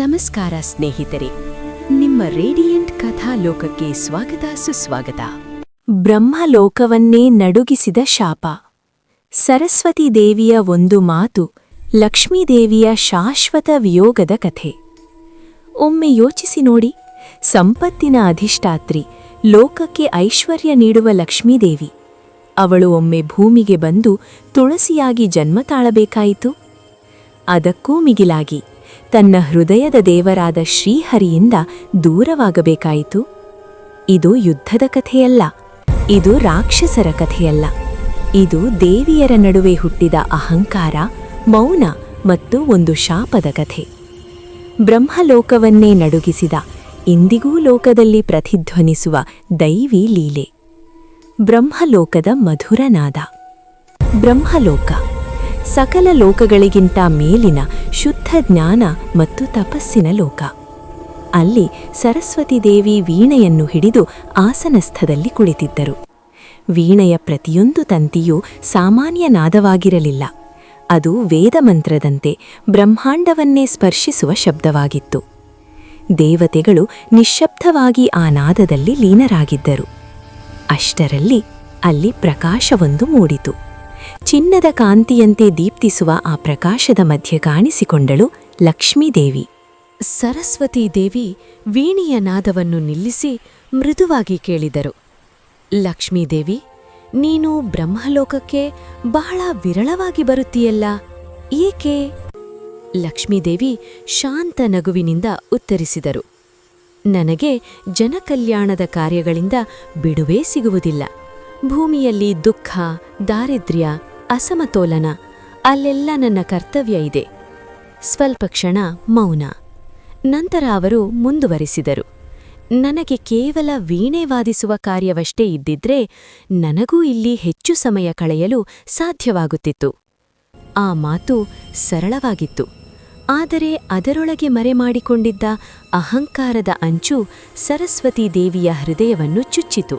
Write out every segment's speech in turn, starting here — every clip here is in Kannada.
ನಮಸ್ಕಾರ ಸ್ನೇಹಿತರೆ. ನಿಮ್ಮ ರೇಡಿಯಂಟ್ ಕಥಾ ಲೋಕಕ್ಕೆ ಸ್ವಾಗತ ಸುಸ್ವಾಗತ. ಬ್ರಹ್ಮಲೋಕವನ್ನೇ ನಡುಗಿಸಿದ ಶಾಪ. ಸರಸ್ವತಿ ದೇವಿಯ ಒಂದು ಮಾತು ಲಕ್ಷ್ಮೀದೇವಿಯ ಶಾಶ್ವತ ವಿಯೋಗದ ಕಥೆ. ಒಮ್ಮೆ ಯೋಚಿಸಿ ನೋಡಿ, ಸಂಪತ್ತಿನ ಅಧಿಷ್ಠಾತ್ರಿ ಲೋಕಕ್ಕೆ ಐಶ್ವರ್ಯ ನೀಡುವ ಲಕ್ಷ್ಮೀದೇವಿ ಅವಳು ಒಮ್ಮೆ ಭೂಮಿಗೆ ಬಂದು ತುಳಸಿಯಾಗಿ ಜನ್ಮ ತಾಳಬೇಕಾಯಿತು. ಅದಕ್ಕೂ ಮಿಗಿಲಾಗಿ ತನ್ನ ಹೃದಯದ ದೇವರಾದ ಶ್ರೀಹರಿಯಿಂದ ದೂರವಾಗಬೇಕಾಯಿತು. ಇದು ಯುದ್ಧದ ಕಥೆಯಲ್ಲ, ಇದು ರಾಕ್ಷಸರ ಕಥೆಯಲ್ಲ. ಇದು ದೇವಿಯರ ನಡುವೆ ಹುಟ್ಟಿದ ಅಹಂಕಾರ, ಮೌನ ಮತ್ತು ಒಂದು ಶಾಪದ ಕಥೆ. ಬ್ರಹ್ಮಲೋಕವನ್ನೇ ನಡುಗಿಸಿದ ಇಂದಿಗೂ ಲೋಕದಲ್ಲಿ ಪ್ರತಿಧ್ವನಿಸುವ ದೈವಿ ಲೀಲೆ. ಬ್ರಹ್ಮಲೋಕದ ಮಧುರನಾದ ಬ್ರಹ್ಮಲೋಕ. ಸಕಲ ಲೋಕಗಳಿಗಿಂತ ಮೇಲಿನ ಶುದ್ಧ ಜ್ಞಾನ ಮತ್ತು ತಪಸ್ಸಿನ ಲೋಕ. ಅಲ್ಲಿ ಸರಸ್ವತಿ ದೇವಿ ವೀಣೆಯನ್ನು ಹಿಡಿದು ಆಸನಸ್ಥದಲ್ಲಿ ಕುಳಿತಿದ್ದರು. ವೀಣೆಯ ಪ್ರತಿಯೊಂದು ತಂತಿಯೂ ಸಾಮಾನ್ಯ ನಾದವಾಗಿರಲಿಲ್ಲ ಅದು ವೇದಮಂತ್ರದಂತೆ ಬ್ರಹ್ಮಾಂಡವನ್ನೇ ಸ್ಪರ್ಶಿಸುವ ಶಬ್ದವಾಗಿತ್ತು. ದೇವತೆಗಳು ನಿಶ್ಶಬ್ದವಾಗಿ ಆ ನಾದದಲ್ಲಿ ಲೀನರಾಗಿದ್ದರು. ಅಷ್ಟರಲ್ಲಿ ಅಲ್ಲಿ ಪ್ರಕಾಶವೊಂದು ಮೂಡಿತು. ಚಿನ್ನದ ಕಾಂತಿಯಂತೆ ದೀಪ್ತಿಸುವ ಆ ಪ್ರಕಾಶದ ಮಧ್ಯೆ ಕಾಣಿಸಿಕೊಂಡಳು ಲಕ್ಷ್ಮೀದೇವಿ. ಸರಸ್ವತೀ ದೇವಿ ವೀಣಿಯ ನಾದವನ್ನು ನಿಲ್ಲಿಸಿ ಮೃದುವಾಗಿ ಕೇಳಿದರು. ಲಕ್ಷ್ಮೀದೇವಿ, ನೀನು ಬ್ರಹ್ಮಲೋಕಕ್ಕೆ ಬಹಳ ವಿರಳವಾಗಿ ಬರುತ್ತೀಯಲ್ಲ, ಏಕೆ? ಲಕ್ಷ್ಮೀದೇವಿ ಶಾಂತ ನಗುವಿನಿಂದ ಉತ್ತರಿಸಿದರು. ನನಗೆ ಜನಕಲ್ಯಾಣದ ಕಾರ್ಯಗಳಿಂದ ಬಿಡುವೇ ಸಿಗುವುದಿಲ್ಲ. ಭೂಮಿಯಲ್ಲಿ ದುಃಖ, ದಾರಿದ್ರ್ಯ ಅಸಮತೋಲನ. ಅಲ್ಲೆಲ್ಲ ನನ್ನ ಕರ್ತವ್ಯ ಇದೆ. ಸ್ವಲ್ಪ ಕ್ಷಣ ಮೌನ. ನಂತರ ಅವರು ಮುಂದುವರಿಸಿದರು. ನನಗೆ ಕೇವಲ ವೀಣೆ ವಾದಿಸುವ ಕಾರ್ಯವಷ್ಟೇ ಇದ್ದಿದ್ರೆ ನನಗೂ ಇಲ್ಲಿ ಹೆಚ್ಚು ಸಮಯ ಕಳೆಯಲು ಸಾಧ್ಯವಾಗುತ್ತಿತ್ತು. ಆ ಮಾತು ಸರಳವಾಗಿತ್ತು. ಆದರೆ ಅದರೊಳಗೆ ಮರೆಮಾಡಿಕೊಂಡಿದ್ದ ಅಹಂಕಾರದ ಅಂಚು ಸರಸ್ವತೀ ದೇವಿಯ ಹೃದಯವನ್ನು ಚುಚ್ಚಿತು.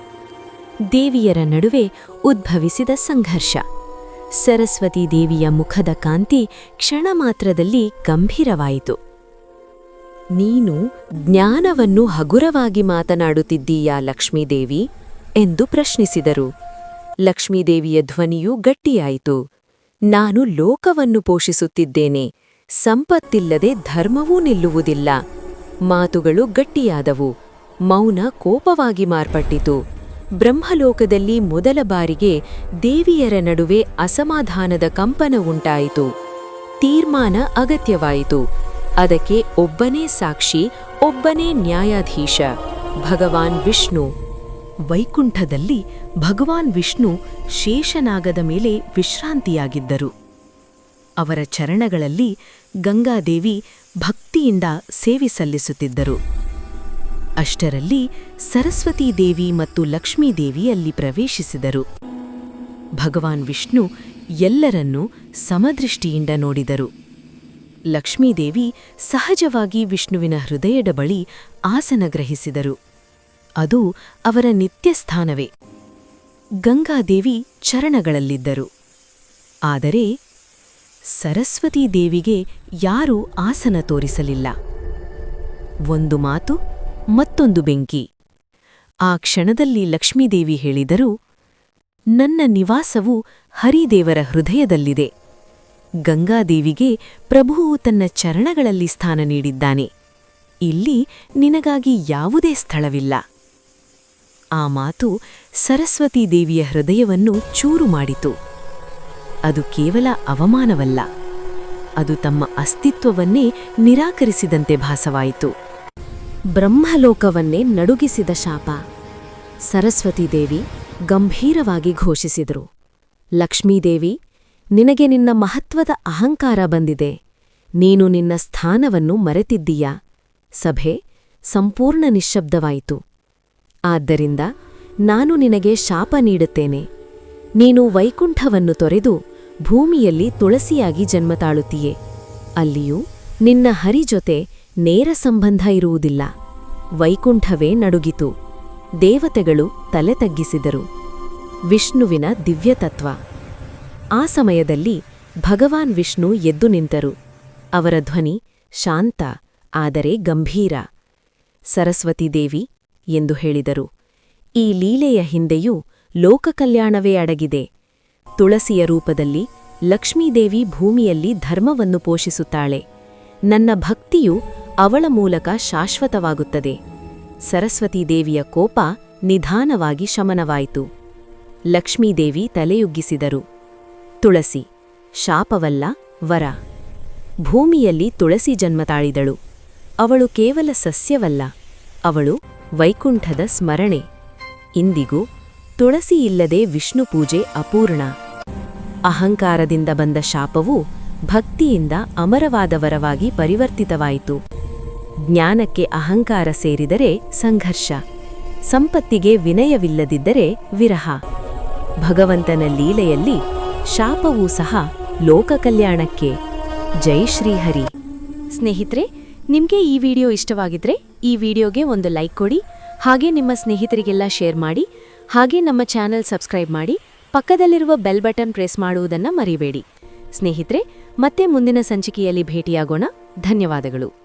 ದೇವಿಯರ ನಡುವೆ ಉದ್ಭವಿಸಿದ ಸಂಘರ್ಷ. ಸರಸ್ವತೀ ದೇವಿಯ ಮುಖದ ಕಾಂತಿ ಕ್ಷಣ ಮಾತ್ರದಲ್ಲಿ ಗಂಭೀರವಾಯಿತು. ನೀನು ಜ್ಞಾನವನ್ನು ಹಗುರವಾಗಿ ಮಾತನಾಡುತ್ತಿದ್ದೀಯಾ ಲಕ್ಷ್ಮೀದೇವಿ? ಎಂದು ಪ್ರಶ್ನಿಸಿದರು. ಲಕ್ಷ್ಮೀದೇವಿಯ ಧ್ವನಿಯು ಗಟ್ಟಿಯಾಯಿತು. ನಾನು ಲೋಕವನ್ನು ಪೋಷಿಸುತ್ತಿದ್ದೇನೆ. ಸಂಪತ್ತಿಲ್ಲದೆ ಧರ್ಮವೂ ನಿಲ್ಲುವುದಿಲ್ಲ. ಮಾತುಗಳು ಗಟ್ಟಿಯಾದವು. ಮೌನ ಕೋಪವಾಗಿ ಮಾರ್ಪಟ್ಟಿತು. ಬ್ರಹ್ಮಲೋಕದಲ್ಲಿ ಮೊದಲ ಬಾರಿಗೆ ದೇವಿಯರ ನಡುವೆ ಅಸಮಾಧಾನದ ಕಂಪನ ಉಂಟಾಯಿತು. ತೀರ್ಮಾನ ಅಗತ್ಯವಾಯಿತು. ಅದಕ್ಕೆ ಒಬ್ಬನೇ ಸಾಕ್ಷಿ, ಒಬ್ಬನೇ ನ್ಯಾಯಾಧೀಶ, ಭಗವಾನ್ ವಿಷ್ಣು. ವೈಕುಂಠದಲ್ಲಿ ಭಗವಾನ್ ವಿಷ್ಣು ಶೇಷನಾಗದ ಮೇಲೆ ವಿಶ್ರಾಂತಿಯಾಗಿದ್ದರು. ಅವರ ಚರಣಗಳಲ್ಲಿ ಗಂಗಾದೇವಿ ಭಕ್ತಿಯಿಂದ ಸೇವೆ ಸಲ್ಲಿಸುತ್ತಿದ್ದರು. ಅಷ್ಟರಲ್ಲಿ ಸರಸ್ವತೀ ದೇವಿ ಮತ್ತು ಲಕ್ಷ್ಮೀದೇವಿ ಅಲ್ಲಿ ಪ್ರವೇಶಿಸಿದರು. ಭಗವಾನ್ ವಿಷ್ಣು ಎಲ್ಲರನ್ನೂ ಸಮದೃಷ್ಟಿಯಿಂದ ನೋಡಿದರು. ಲಕ್ಷ್ಮೀದೇವಿ ಸಹಜವಾಗಿ ವಿಷ್ಣುವಿನ ಹೃದಯದ ಬಳಿ ಆಸನ ಗ್ರಹಿಸಿದರು. ಅದು ಅವರ ನಿತ್ಯಸ್ಥಾನವೇ. ಗಂಗಾದೇವಿ ಚರಣಗಳಲ್ಲಿದ್ದರು. ಆದರೆ ಸರಸ್ವತೀ ದೇವಿಗೆ ಯಾರೂ ಆಸನ ತೋರಿಸಲಿಲ್ಲ. ಒಂದು ಮಾತು ಮತ್ತೊಂದು ಬೆಂಕಿ. ಆ ಕ್ಷಣದಲ್ಲಿ ಲಕ್ಷ್ಮೀದೇವಿ ಹೇಳಿದರು, ನನ್ನ ನಿವಾಸವು ಹರಿದೇವರ ಹೃದಯದಲ್ಲಿದೆ. ಗಂಗಾದೇವಿಗೆ ಪ್ರಭುವು ತನ್ನ ಚರಣಗಳಲ್ಲಿ ಸ್ಥಾನ ನೀಡಿದ್ದಾನೆ. ಇಲ್ಲಿ ನಿನಗಾಗಿ ಯಾವುದೇ ಸ್ಥಳವಿಲ್ಲ. ಆ ಮಾತು ಸರಸ್ವತೀ ದೇವಿಯ ಹೃದಯವನ್ನು ಚೂರು ಮಾಡಿತು. ಅದು ಕೇವಲ ಅವಮಾನವಲ್ಲ. ಅದು ತಮ್ಮ ಅಸ್ತಿತ್ವವನ್ನೇ ನಿರಾಕರಿಸಿದಂತೆ ಭಾಸವಾಯಿತು. ಬ್ರಹ್ಮಲೋಕವನ್ನೇ ನಡುಗಿಸಿದ ಶಾಪ. ಸರಸ್ವತೀ ದೇವಿ ಗಂಭೀರವಾಗಿ ಘೋಷಿಸಿದರು. ಲಕ್ಷ್ಮೀದೇವಿ, ನಿನಗೆ ನಿನ್ನ ಮಹತ್ವದ ಅಹಂಕಾರ ಬಂದಿದೆ. ನೀನು ನಿನ್ನ ಸ್ಥಾನವನ್ನು ಮರೆತಿದ್ದೀಯ? ಸಭೆ ಸಂಪೂರ್ಣ ನಿಶ್ಶಬ್ದವಾಯಿತು. ಆದ್ದರಿಂದ ನಾನು ನಿನಗೆ ಶಾಪ ನೀಡುತ್ತೇನೆ. ನೀನು ವೈಕುಂಠವನ್ನು ತೊರೆದು ಭೂಮಿಯಲ್ಲಿ ತುಳಸಿಯಾಗಿ ಜನ್ಮ ತಾಳುತ್ತೀಯೆ. ಅಲ್ಲಿಯೂ ನಿನ್ನ ಹರಿ ಜೊತೆ ನೇರ ಸಂಬಂಧ ಇರುವುದಿಲ್ಲ. ವೈಕುಂಠವೇ ನಡುಗಿತು. ದೇವತೆಗಳು ತಲೆ ತಗ್ಗಿಸಿದರು. ವಿಷ್ಣುವಿನ ದಿವ್ಯತತ್ವ. ಆ ಸಮಯದಲ್ಲಿ ಭಗವಾನ್ ವಿಷ್ಣು ಎದ್ದು ನಿಂತರು. ಅವರ ಧ್ವನಿ ಶಾಂತ, ಆದರೆ ಗಂಭೀರ. ಸರಸ್ವತೀದೇವಿ ಎಂದು ಹೇಳಿದರು. ಈ ಲೀಲೆಯ ಹಿಂದೆಯೂ ಲೋಕಕಲ್ಯಾಣವೇ ಅಡಗಿದೆ. ತುಳಸಿಯ ರೂಪದಲ್ಲಿ ಲಕ್ಷ್ಮೀದೇವಿ ಭೂಮಿಯಲ್ಲಿ ಧರ್ಮವನ್ನು ಪೋಷಿಸುತ್ತಾಳೆ. ನನ್ನ ಭಕ್ತಿಯು ಅವಳ ಮೂಲಕ ಶಾಶ್ವತವಾಗುತ್ತದೆ. ಸರಸ್ವತೀದೇವಿಯ ಕೋಪ ನಿಧಾನವಾಗಿ ಶಮನವಾಯಿತು. ಲಕ್ಷ್ಮೀದೇವಿ ತಲೆಯುಗ್ಗಿಸಿದರು. ತುಳಸಿ, ಶಾಪವಲ್ಲ, ವರ. ಭೂಮಿಯಲ್ಲಿ ತುಳಸಿ ಜನ್ಮ ತಾಳಿದಳು. ಅವಳು ಕೇವಲ ಸಸ್ಯವಲ್ಲ, ಅವಳು ವೈಕುಂಠದ ಸ್ಮರಣೆ. ಇಂದಿಗೂ ತುಳಸಿ ಇಲ್ಲದೆ ವಿಷ್ಣು ಪೂಜೆ ಅಪೂರ್ಣ. ಅಹಂಕಾರದಿಂದ ಬಂದ ಶಾಪವು ಭಕ್ತಿಯಿಂದ ಅಮರವಾದ ವರವಾಗಿ ಪರಿವರ್ತಿತವಾಯಿತು. ಜ್ಞಾನಕ್ಕೆ ಅಹಂಕಾರ ಸೇರಿದರೆ ಸಂಘರ್ಷ. ಸಂಪತ್ತಿಗೆ ವಿನಯವಿಲ್ಲದಿದ್ದರೆ ವಿರಹ. ಭಗವಂತನ ಲೀಲೆಯಲ್ಲಿ ಶಾಪವೂ ಸಹ ಲೋಕ ಕಲ್ಯಾಣಕ್ಕೆ ಜೈ ಶ್ರೀಹರಿ. ಸ್ನೇಹಿತರೆ, ನಿಮಗೆ ಈ ವಿಡಿಯೋ ಇಷ್ಟವಾಗಿದ್ರೆ ಈ ವಿಡಿಯೋಗೆ ಒಂದು ಲೈಕ್ ಕೊಡಿ, ಹಾಗೆ ನಿಮ್ಮ ಸ್ನೇಹಿತರಿಗೆಲ್ಲ ಶೇರ್ ಮಾಡಿ, ಹಾಗೆ ನಮ್ಮ ಚಾನೆಲ್ ಸಬ್ಸ್ಕ್ರೈಬ್ ಮಾಡಿ, ಪಕ್ಕದಲ್ಲಿರುವ ಬೆಲ್ ಬಟನ್ ಪ್ರೆಸ್ ಮಾಡುವುದನ್ನು ಮರಿಬೇಡಿ. ಸ್ನೇಹಿತರೆ, ಮತ್ತೆ ಮುಂದಿನ ಸಂಚಿಕೆಯಲ್ಲಿ ಭೇಟಿಯಾಗೋಣ. ಧನ್ಯವಾದಗಳು.